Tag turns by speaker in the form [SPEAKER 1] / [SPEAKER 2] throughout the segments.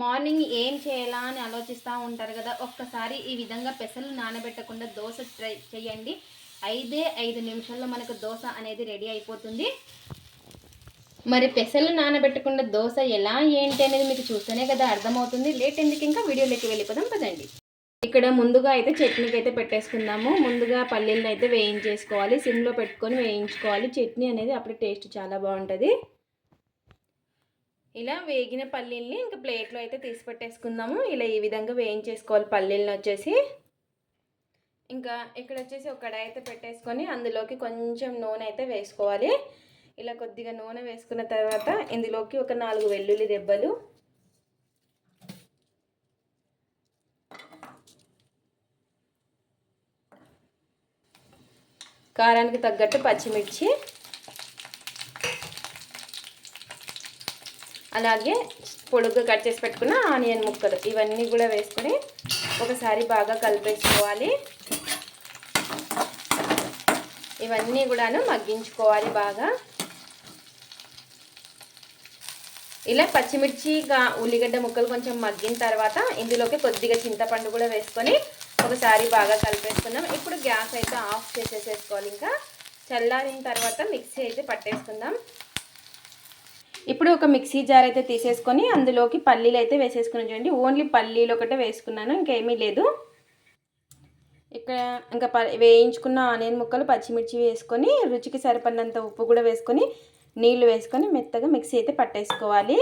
[SPEAKER 1] Morning ఏం చేయాలా అని ఆలోచిస్తూ ఉంటారు కదా ఒక్కసారి ఈ విధంగా పెసలు నానబెట్టకుండా దోశ ట్రై చేయండి. ఐదే ఐదు నిమిషాల్లో మనకు దోశ అనేది రెడీ అయిపోతుంది. మరి పెసలు నానబెట్టకుండా దోశ ఎలా ఏంటి అనేది మీకు చూస్తేనే కదా అర్థమవుతుంది. లేట్ ఎందుకు ఇంకా వీడియోలోకి వెళ్ళిపోదాం పదండి. ఇక్కడ ముందుగా అయితే చట్నీకి అయితే పెట్టేసుకుందాము. ముందుగా పల్లీలను అయితే వేయించేసుకోవాలి. సిమ్లో పెట్టుకొని వేయించుకోవాలి. చట్నీ అనేది అప్పుడు టేస్ట్ చాలా బాగుంటుంది. ఇలా వేగిన పల్లీల్ని ఇంకా ప్లేట్లో అయితే తీసి పెట్టేసుకుందాము. ఇలా ఈ విధంగా వేయించేసుకోవాలి పల్లీలను వచ్చేసి. ఇంకా ఇక్కడ వచ్చేసి ఒక కడాయి అయితే పెట్టేసుకొని అందులోకి కొంచెం నూనె అయితే వేసుకోవాలి. ఇలా కొద్దిగా నూనె వేసుకున్న తర్వాత ఇందులోకి ఒక నాలుగు వెల్లుల్లి దెబ్బలు కారానికి తగ్గట్టు పచ్చిమిర్చి. అలాగే పొడుగ్గా కట్ చేసి పెట్టుకున్న ఆనియన్ ముక్కలు ఇవన్నీ కూడా వేసుకొని ఒకసారి బాగా కలిపేసుకోవాలి. ఇవన్నీ కూడాను మగ్గించుకోవాలి బాగా. ఇలా పచ్చిమిర్చి ఉల్లిగడ్డ ముక్కలు కొంచెం మగ్గిన తర్వాత ఇందులోకి కొద్దిగా చింతపండు కూడా వేసుకొని ఒకసారి బాగా కలిపేసుకుందాం. ఇప్పుడు గ్యాస్ అయితే ఆఫ్ చేసేసేసుకోవాలి. ఇంకా చల్లారిన తర్వాత మిక్సీ అయితే పట్టేసుకుందాం. ఇప్పుడు ఒక మిక్సీ జార్ అయితే తీసేసుకొని అందులోకి పల్లీలు అయితే వేసేసుకుని చూడండి. ఓన్లీ పల్లీలు ఒకటే వేసుకున్నాను ఇంకేమీ లేదు. ఇక్కడ ఇంకా ప వేయించుకున్న ఆనియన్ ముక్కలు పచ్చిమిర్చి వేసుకొని రుచికి సరిపడినంత ఉప్పు కూడా వేసుకొని నీళ్ళు వేసుకొని మెత్తగా మిక్సీ అయితే పట్టేసుకోవాలి.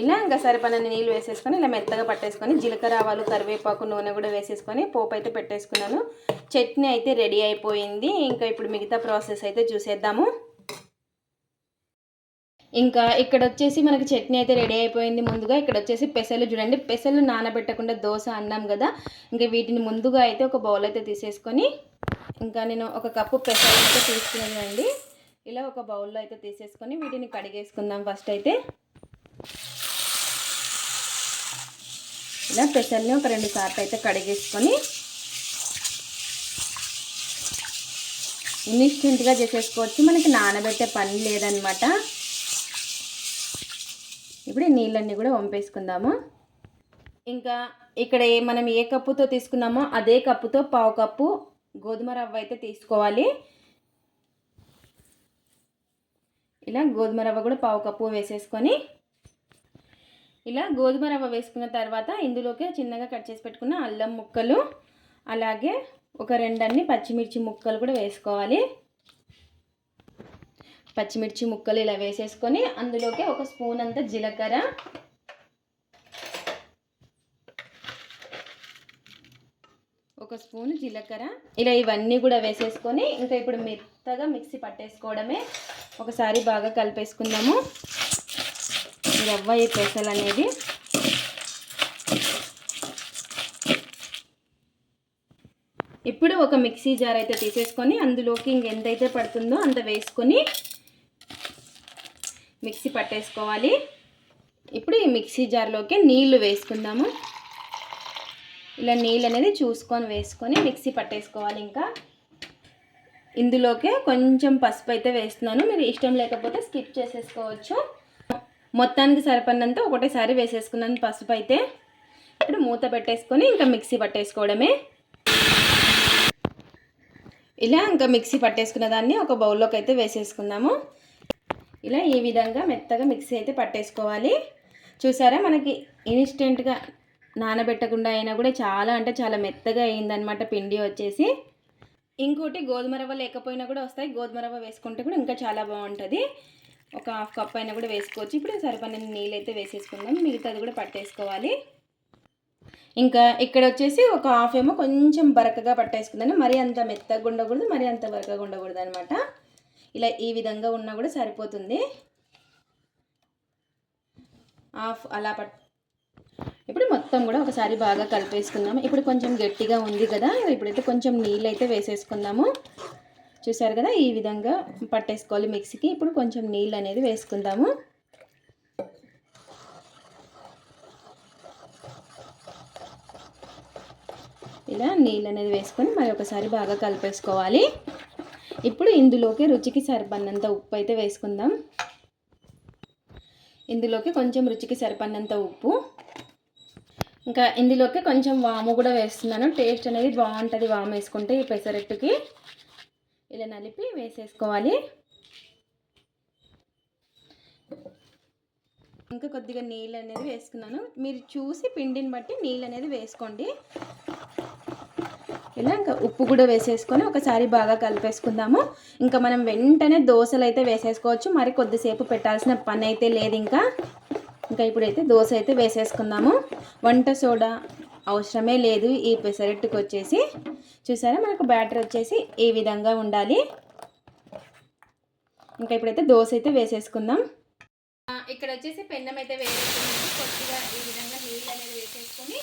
[SPEAKER 1] ఇలా ఇంకా సరిపడని నీళ్ళు వేసేసుకొని ఇలా మెత్తగా పట్టేసుకొని జీలకర్ర ఆవాలు కరివేపాకు నూనె కూడా వేసేసుకొని పోపు అయితే పెట్టేసుకున్నాను. చట్నీ అయితే రెడీ అయిపోయింది. ఇంకా ఇప్పుడు మిగతా ప్రాసెస్ అయితే చూసేద్దాము. ఇంకా ఇక్కడ వచ్చేసి మనకి చట్నీ అయితే రెడీ అయిపోయింది. ముందుగా ఇక్కడ వచ్చేసి పెసలు చూడండి. పెసలు నానబెట్టకుండా దోశ అన్నాం కదా. ఇంకా వీటిని ముందుగా అయితే ఒక బౌల్ అయితే తీసేసుకొని ఇంకా నేను ఒక కప్పు పెసలు అయితే తీసుకున్నానండి ఇలా ఒక బౌల్లో అయితే తీసేసుకొని వీటిని కడిగేసుకుందాం ఫస్ట్ అయితే. ఇలా పెసల్ని ఒక రెండు సార్లు అయితే కడిగేసుకొని ఇన్స్టెంట్గా చేసేసుకోవచ్చు. మనకి నానబెట్టే పని లేదనమాట. ఇప్పుడు ఈ నీళ్ళన్నీ కూడా వంపేసుకుందాము. ఇంకా ఇక్కడ మనం ఏ కప్పుతో తీసుకున్నామో అదే కప్పుతో పావు కప్పు గోధుమ రవ్వ అయితే తీసుకోవాలి. ఇలా గోధుమ రవ్వ కూడా పావు కప్పు వేసేసుకొని ఇలా గోధుమ రవ్వ వేసుకున్న తర్వాత ఇందులోకి చిన్నగా కట్ చేసి పెట్టుకున్న అల్లం ముక్కలు అలాగే ఒక రెండన్ని పచ్చిమిర్చి ముక్కలు కూడా వేసుకోవాలి. పచ్చిమిర్చి ముక్కలు ఇలా వేసేసుకొని అందులోకి ఒక స్పూన్ అంత జీలకర్ర. ఒక స్పూన్ జీలకర్ర. ఇలా ఇవన్నీ కూడా వేసేసుకొని ఇంకా ఇప్పుడు మెత్తగా మిక్సీ పట్టేసుకోవడమే. ఒకసారి బాగా కలిపేసుకుందాము. రవ్వ ఈ పెసలు అనేది ఇప్పుడు ఒక మిక్సీ జార్ అయితే తీసేసుకొని అందులోకి ఇంకెంతైతే పడుతుందో అంత వేసుకొని మిక్సీ పట్టేసుకోవాలి. ఇప్పుడు ఈ మిక్సీ జార్లోకి నీళ్ళు వేసుకుందాము. ఇలా నీళ్ళు అనేది చూసుకొని వేసుకొని మిక్సీ పట్టేసుకోవాలి ఇంకా. ఇందులోకే కొంచెం పసుపు అయితే వేస్తున్నాను. మీరు ఇష్టం లేకపోతే స్కిప్ చేసేసుకోవచ్చు. మొత్తానికి సరిపడినంత ఒకటేసారి వేసేసుకున్నాను పసుపు అయితే. ఇప్పుడు మూత పెట్టేసుకొని ఇంకా మిక్సీ పట్టేసుకోవడమే. ఇలా ఇంకా మిక్సీ పట్టేసుకున్న దాన్ని ఒక బౌల్లోకి అయితే వేసేసుకుందాము ఇలా ఈ విధంగా మెత్తగా మిక్సీ అయితే పట్టేసుకోవాలి. చూసారా మనకి ఇన్స్టెంట్గా నానబెట్టకుండా అయినా కూడా చాలా అంటే చాలా మెత్తగా అయిందనమాట పిండి వచ్చేసి. ఇంకోటి గోధుమ రవ్వ లేకపోయినా కూడా వస్తాయి. గోధుమ రవ్వ వేసుకుంటే కూడా ఇంకా చాలా బాగుంటుంది. ఒక హాఫ్ కప్ అయినా కూడా వేసుకోవచ్చు. ఇప్పుడు సరిపడిన నీళ్ళు అయితే వేసేసుకుందాం. మిగతాది కూడా పట్టేసుకోవాలి. ఇంకా ఇక్కడ వచ్చేసి ఒక హాఫ్ ఏమో కొంచెం బరకగా పట్టేసుకుందాను మరీ అంత మెత్తగా ఉండకూడదు మరీ అంత బరకగా ఉండకూడదు అనమాట ఇలా ఈ విధంగా ఉన్నా కూడా సరిపోతుంది. హాఫ్ అలా పట్ ఇప్పుడు మొత్తం కూడా ఒకసారి బాగా కలిపేసుకుందాము. ఇప్పుడు కొంచెం గట్టిగా ఉంది కదా ఇప్పుడైతే కొంచెం నీళ్ళు అయితే వేసేసుకుందాము. చూసారు కదా? ఈ విధంగా పట్టేసుకోవాలి మిక్సీకి. ఇప్పుడు కొంచెం నీళ్ళు అనేది వేసుకుందాము. ఇలా నీళ్ళు అనేది వేసుకొని మరి ఒకసారి బాగా కలిపేసుకోవాలి. ఇప్పుడు ఇందులోకి రుచికి సరిపడినంత ఉప్పు అయితే వేసుకుందాం. ఇందులోకి కొంచెం రుచికి సరిపడినంత ఉప్పు. ఇంకా ఇందులోకి కొంచెం వాము కూడా వేస్తున్నాను. టేస్ట్ అనేది బాగుంటుంది వాము వేసుకుంటే ఈ పెసరట్టుకి. ఇలా నలిపి వేసేసుకోవాలి. ఇంకా కొద్దిగా నీళ్ళు అనేది వేసుకున్నాను. మీరు చూసి పిండిని బట్టి నీళ్ళు అనేది వేసుకోండి. ఇలా ఇంకా ఉప్పు కూడా వేసేసుకొని ఒకసారి బాగా కలిపేసుకుందాము. ఇంకా మనం వెంటనే దోశలు అయితే వేసేసుకోవచ్చు. మరి కొద్దిసేపు పెట్టాల్సిన పని అయితే లేదు ఇంకా. ఇంకా ఇప్పుడైతే దోశ అయితే వేసేసుకుందాము. వంట సోడా అవసరమే లేదు ఈ పెసరెట్టుకు వచ్చేసి. చూసారా? మనకు బ్యాటర్ వచ్చేసి ఈ విధంగా ఉండాలి. ఇంకా ఇప్పుడైతే దోశ అయితే వేసేసుకుందాం. ఇక్కడ వచ్చేసి పెన్నం అయితే వేసేసుకున్నాము కొద్దిగా ఈ విధంగా నీళ్ళు అనేది వేసేసుకొని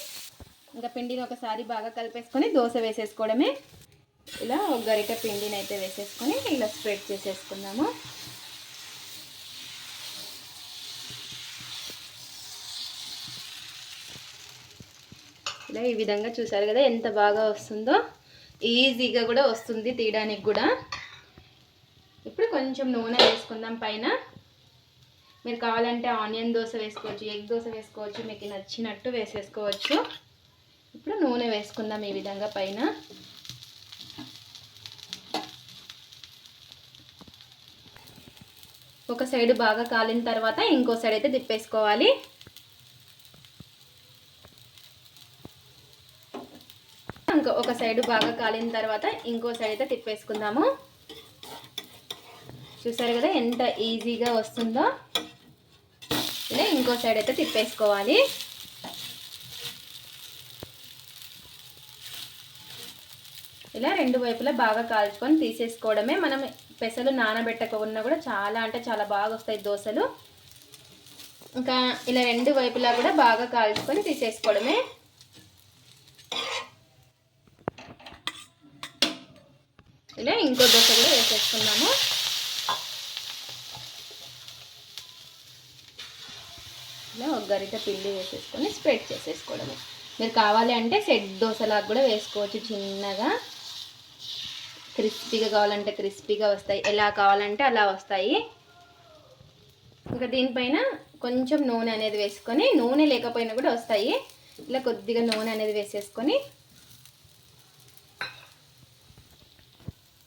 [SPEAKER 1] ఇంకా పిండిని ఒకసారి బాగా కలిపేసుకొని దోశ వేసేసుకోవడమే. ఇలా ఒక గరిట పిండిని అయితే వేసేసుకొని ఇలా స్ప్రెడ్ చేసేసుకుందాము. ఇలా ఈ విధంగా చూసారు కదా ఎంత బాగా వస్తుందో. ఈజీగా కూడా వస్తుంది తీయడానికి కూడా. ఇప్పుడు కొంచెం నూనె వేసుకుందాం పైన. మీరు కావాలంటే ఆనియన్ దోశ వేసుకోవచ్చు ఎగ్ దోశ వేసుకోవచ్చు మీకు నచ్చినట్టు వేసేసుకోవచ్చు. ఇప్పుడు నూనె వేసుకుందాం ఈ విధంగా పైన. ఒక సైడ్ బాగా కాలిన తర్వాత ఇంకో సైడ్ అయితే తిప్పేసుకోవాలి. ఒక సైడ్ బాగా కాలిన తర్వాత ఇంకో సైడ్ అయితే తిప్పేసుకుందాము. చూసారు కదా ఎంత ఈజీగా వస్తుందో? ఇలా ఇంకో సైడ్ అయితే తిప్పేసుకోవాలి. ఇలా రెండు వైపులా బాగా కాల్చుకొని తీసేసుకోవడమే. మనం పెసలు నానబెట్టకుండా కూడా చాలా అంటే చాలా బాగా వస్తాయి దోశలు. ఇంకా ఇలా రెండు వైపులా కూడా బాగా కాల్చుకొని తీసేసుకోవడమే. ఇలా ఇంకో దోశ కూడా వేసేసుకున్నాము ఇలా ఒక గరిట పిండి వేసేసుకొని స్ప్రెడ్ చేసేసుకోవడము. మీరు కావాలి అంటే సెట్ దోశలాగా కూడా వేసుకోవచ్చు చిన్నగా. క్రిస్పీగా కావాలంటే క్రిస్పీగా వస్తాయి. ఎలా కావాలంటే అలా వస్తాయి. ఇంకా దీనిపైన కొంచెం నూనె అనేది వేసుకొని నూనె లేకపోయినా కూడా వస్తాయి. ఇలా కొద్దిగా నూనె అనేది వేసేసుకొని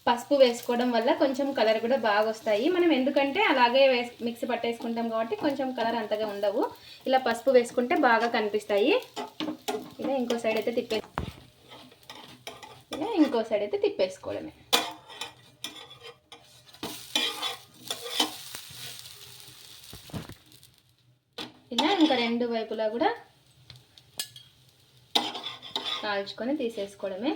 [SPEAKER 1] పసుపు వేసుకోవడం వల్ల కొంచెం కలర్ కూడా బాగా వస్తాయి మనం ఎందుకంటే అలాగే వేస్ మిక్సీ పట్టేసుకుంటాం కాబట్టి కొంచెం కలర్ అంతగా ఉండవు. ఇలా పసుపు వేసుకుంటే బాగా కనిపిస్తాయి. ఇలా ఇంకో సైడ్ అయితే తిప్పే ఇలా ఇంకో సైడ్ అయితే తిప్పేసుకోవడమే. ఇలా ఇంకా రెండు వైపులా కూడా కాల్చుకొని తీసేసుకోవడమే.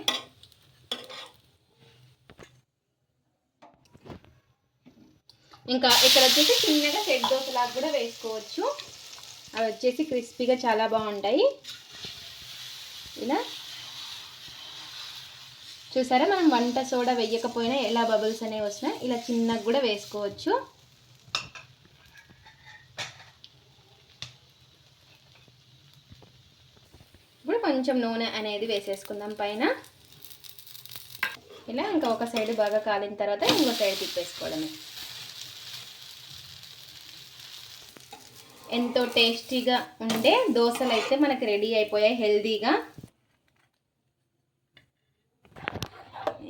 [SPEAKER 1] ఇంకా ఇక్కడ వచ్చేసి చిన్నగా సెట్ దోశలాగా కూడా వేసుకోవచ్చు. అవి వచ్చేసి క్రిస్పీగా చాలా బాగుంటాయి. ఇలా. చూసారా? మనం వంట సోడా వేయకపోయినా ఎలా బబుల్స్ అనేవి వస్తున్నాయి ఇలా చిన్నగా కూడా వేసుకోవచ్చు. ఇప్పుడు కొంచెం నూనె అనేది వేసేసుకుందాం పైన. ఇలా ఇంకా ఒక సైడ్ బాగా కాలిన తర్వాత ఇంకో సైడ్ తిప్పేసుకోవడమే. ఎంతో టేస్టీగా ఉండే దోశలు అయితే మనకి రెడీ అయిపోయాయి హెల్దీగా.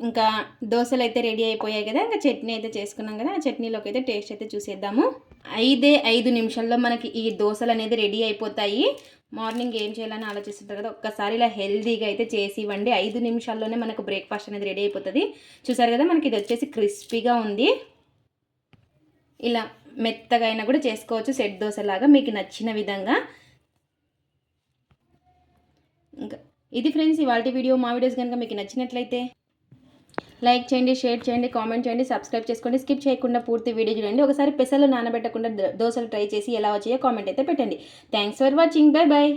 [SPEAKER 1] ఇంకా దోశలు అయితే రెడీ అయిపోయాయి కదా ఇంకా చట్నీ అయితే చేసుకున్నాం కదా ఆ చట్నీలోకి అయితే టేస్ట్ అయితే చూసేద్దాము. ఐదే ఐదు నిమిషాల్లో మనకి ఈ దోశలు అనేది రెడీ అయిపోతాయి. మార్నింగ్ ఏం చేయాలని ఆలోచిస్తుంటారు కదా ఒక్కసారి ఇలా హెల్దీగా అయితే చేసి ఇవ్వండి. ఐదు నిమిషాల్లోనే మనకు బ్రేక్ఫాస్ట్ అనేది రెడీ అయిపోతుంది. చూసారు కదా మనకి ఇది వచ్చేసి క్రిస్పీగా ఉంది. ఇలా మెత్తగా అయినా కూడా చేసుకోవచ్చు. సెట్ దోశలాగా మీకు నచ్చిన విధంగా. ఇంకా ఇది ఫ్రెండ్స్ ఇవాళ వీడియో. మా వీడియోస్ కనుక మీకు నచ్చినట్లయితే లైక్ చేయండి షేర్ చేయండి కామెంట్ చేయండి సబ్స్క్రైబ్ చేసుకోండి. స్కిప్ చేయకుండా పూర్తి వీడియో చూడండి. ఒకసారి పెసలు నానబెట్టకుండా దోశలు ట్రై చేసి ఎలా వచ్చాయో కామెంట్ అయితే పెట్టండి. Thanks for watching. Bye bye